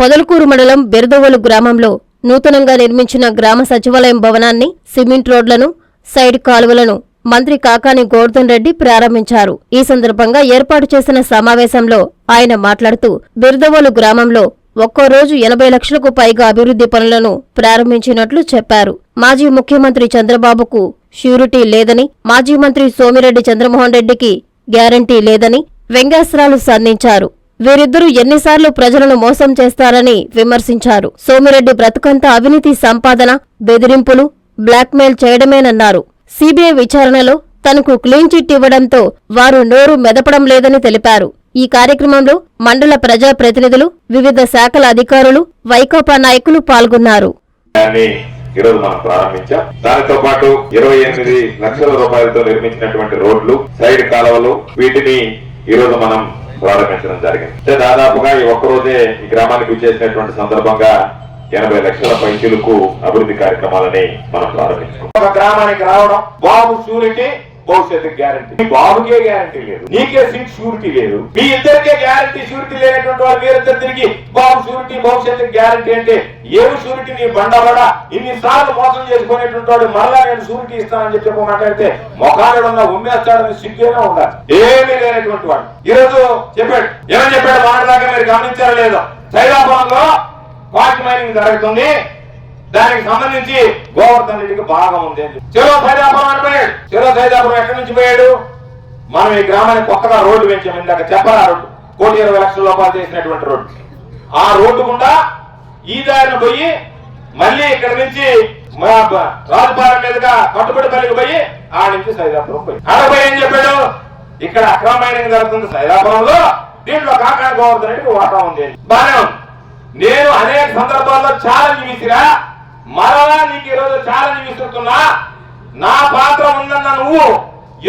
పొదలకూరు మండలం బెరదవోలు గ్రామంలో నూతనంగా నిర్మించిన గ్రామ సచివాలయం భవనాన్ని సిమెంట్ రోడ్లను సైడ్ కాలువలను మంత్రి కాకాని గోర్ధన్ రెడ్డి ప్రారంభించారు. ఈ సందర్భంగా ఏర్పాటు చేసిన సమావేశంలో ఆయన మాట్లాడుతూ బిర్దవోలు గ్రామంలో ఒక్కో రోజు ఎనభై లక్షలకు పైగా అభివృద్ధి పనులను ప్రారంభించినట్లు చెప్పారు. మాజీ ముఖ్యమంత్రి చంద్రబాబుకు ష్యూరిటీ లేదని మాజీ మంత్రి సోమిరెడ్డి చంద్రమోహన్ రెడ్డికి గ్యారంటీ లేదని వ్యంగ్యాస్త్రాలు సంధించారు. వీరిద్దరూ ఎన్నిసార్లు ప్రజలను మోసం చేస్తారని విమర్శించారు. సోమిరెడ్డి బ్రతుకంతా అవినీతి సంపాదన బెదిరింపులు బ్లాక్మెయిల్ చేయడమేనన్నారు. సీబీఐ విచారణలో తనకు క్లీన్ చిట్ ఇవ్వడంతో వారు నోరు మెదపడం లేదని తెలిపారు. ఈ కార్యక్రమంలో మండల ప్రజా ప్రతినిధులు వివిధ శాఖల అధికారులు వైకాపా నాయకులు పాల్గొన్నారు. ఈరోజు మనం ప్రారంభించాం. దానితో పాటు ఇరవై ఎనిమిది లక్షల రూపాయలతో నిర్మించినటువంటి రోడ్లు సైడ్ కాలువలు వీటిని ఈరోజు మనం ప్రారంభించడం జరిగింది. అంటే దాదాపుగా ఈ ఒక్కరోజే ఈ గ్రామానికి వచ్చేసినటువంటి సందర్భంగా ఎనభై లక్షల పైసలకు అభివృద్ధి కార్యక్రమాలని మనం ప్రారంభించుకున్నాం. గ్రామానికి రావడం బాబు షూరిటీ భవిష్యత్తు గ్యారంటీ మీ బాబుకే గ్యారంటీ లేదు. నీకే సీట్ షూరిటీ లేదు. మీ ఇద్దరికే గ్యారంటీ షూరిటీ లేనటువంటి వాళ్ళు మీరిద్దరు తిరిగి బాబు షూరిటీ భవిష్యత్తు గ్యారంటీ అంటే ఏమి షూరిటీ నీ బండబడ? ఇన్ని సార్లు మోసం చేసుకునేటువంటి వాడు మరలా నేను షూరిటీ ఇస్తానని చెప్పి మాట్లాడితే మొఖాలు ఉన్న ఉమ్మేస్తాడని సిగ్గేనా ఉండాలి. ఏమీ లేనటువంటి వాడు. ఈ రోజు చెప్పాడు. ఏమని చెప్పాడు? మాట్లాడాక మీరు గమనించారా లేదో. సైదాపురంలో కాస్ట్ మైనింగ్ జరుగుతుంది. దానికి సంబంధించి గోవర్ధన్ రెడ్డికి బాగా ఉంది అని చెరో సైదాపురం అనిపోయాడు చెరో సైదాపురం ఎక్కడి నుంచి పోయాడు? మనం ఈ గ్రామానికి కొత్తగా రోడ్డు పెంచాం. ఇందాక చెప్పరా రోడ్డు. కోటి ఇరవై లక్షల రూపాయలు చేసినటువంటి రోడ్డు. ఆ రోడ్డు గుండా ఈ దారిన పోయి మళ్ళీ ఇక్కడ నుంచి రాజపాలెం మీదుగా కట్టుబడిపల్లికి పోయి ఆ నుంచి సైదాపురం పోయి ఆడ ఏం చెప్పాడు? ఇక్కడ అక్రమమైన జరుగుతుంది. సైదాపురంలో దీంట్లో కాకాని గోవర్ధన్ రెడ్డికి వాటా ఉంది బానే ఉంది. నేను అనేక సందర్భాల్లో ఛాలెంజ్ విసిరా మరలా నీకు ఈరోజు ఛాలెంజ్ విసురుతున్నా? నా పాత్ర ఉందన్న నువ్వు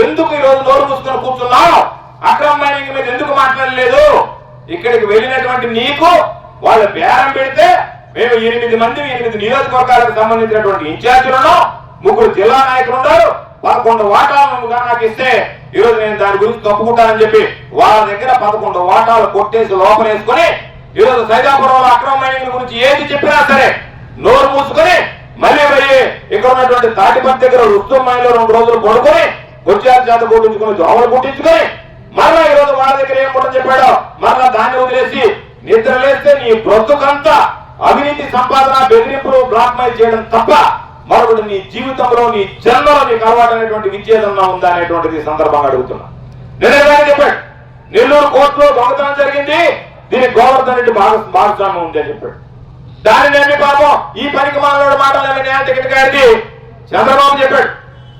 ఎందుకు ఈరోజు నోరు మూసుకొని కూర్చున్నావు? అక్రమ మైనింగ్ మీద ఎందుకు మాట్లాడలేదు? ఇక్కడికి వెళ్ళినటువంటి నీకు వాళ్ళు బేరం పెడితే మేము ఎనిమిది మంది ఎనిమిది నియోజకవర్గాలకు సంబంధించినటువంటి ఇన్ఛార్జీలను ముగ్గురు జిల్లా నాయకులు ఉన్నారు. పదకొండు వాటాలను నాకు ఇస్తే ఈరోజు నేను దాని గురించి తప్పుకుంటానని చెప్పి వాళ్ళ దగ్గర పదకొండు వాటాలు కొట్టేసి లోపలేసుకొని ఈరోజు సైదాపురంలో అక్రమ మైనింగ్ గురించి ఏది చెప్పినా సరే నోరు మూసుకొని మళ్ళీ పోయి ఇక్కడ ఉన్నటువంటి తాటిపత్తి దగ్గర రుస్తుం రెండు రోజులు పడుకొని కొచ్చారు చేత కొట్టించుకొని దోమలు కుట్టించుకొని మరలా ఈ రోజు వాళ్ళ దగ్గర ఏం కూడా చెప్పాడో మరలా దాన్ని వదిలేసి నిద్ర లేస్తే నీ బ్రతుకంతా అవినీతి సంపాదన బెదిరింపులు బ్లాక్ మెయిల్ చేయడం తప్ప మరొకటి నీ జీవితంలో నీ జన్మలో నీకు అలవాటు అనేటువంటి విచ్ఛేదన ఉందా అనేటువంటిది సందర్భంగా అడుగుతున్నా. నేనే చెప్పాడు నెల్లూరు కోర్టులో దొంగతనం జరిగింది దీనికి గోవర్ధన్ రెడ్డి భాగ భాగస్వామ్యం ఉంది అని చెప్పాడు. దాని నమ్మి పాపం. ఈ పనికి మానవుడు మాటలు నమ్మి న్యాయ టికెట్ గారికి చంద్రబాబు చెప్పాడు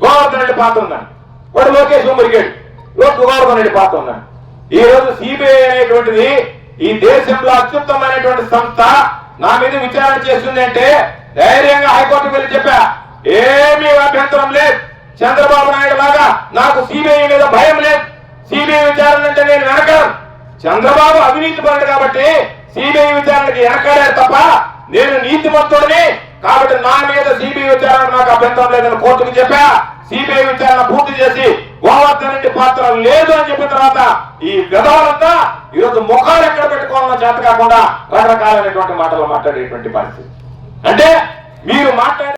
గోవర్ధన్ రెడ్డి పాత్ర ఉందని. వాడు లోకేష్ మురిగాడు లోక్ గోవర్ధన్ రెడ్డి పాత్ర ఉందని. ఈ రోజు సిబిఐ అనేటువంటిది ఈ దేశంలో అత్యుత్తమైనటువంటి సంస్థ నా మీద విచారణ చేస్తుంది అంటే ధైర్యంగా హైకోర్టుకు వెళ్ళి చెప్పా. ఏమీ అభ్యంతరం లేదు. చంద్రబాబు నాయుడు లాగా నాకు సిబిఐ మీద భయం లేదు. సిబిఐ విచారణ అంటే నేను వెనకను చంద్రబాబు అవినీతి పడ్డాడు కాబట్టి సిబిఐ విచారణకి వెనకాడారు తప్ప నేను నీతిమంతుడిని కాబట్టి నా మీద సిబిఐ విచారణ నాకు అభ్యంతరం లేదని కోర్టుకు చెప్పా. సిబిఐ విచారణ పూర్తి చేసి గోవర్ధన్ రెడ్డి పాత్ర లేదు అని చెప్పిన తర్వాత ఈ విధవలంతా ఈరోజు ముఖాలు ఎక్కడ పెట్టుకోవాలన్న చేత కాకుండా రకరకాలైనటువంటి మాటలు మాట్లాడేటువంటి పరిస్థితి. అంటే మీరు మాట్లాడే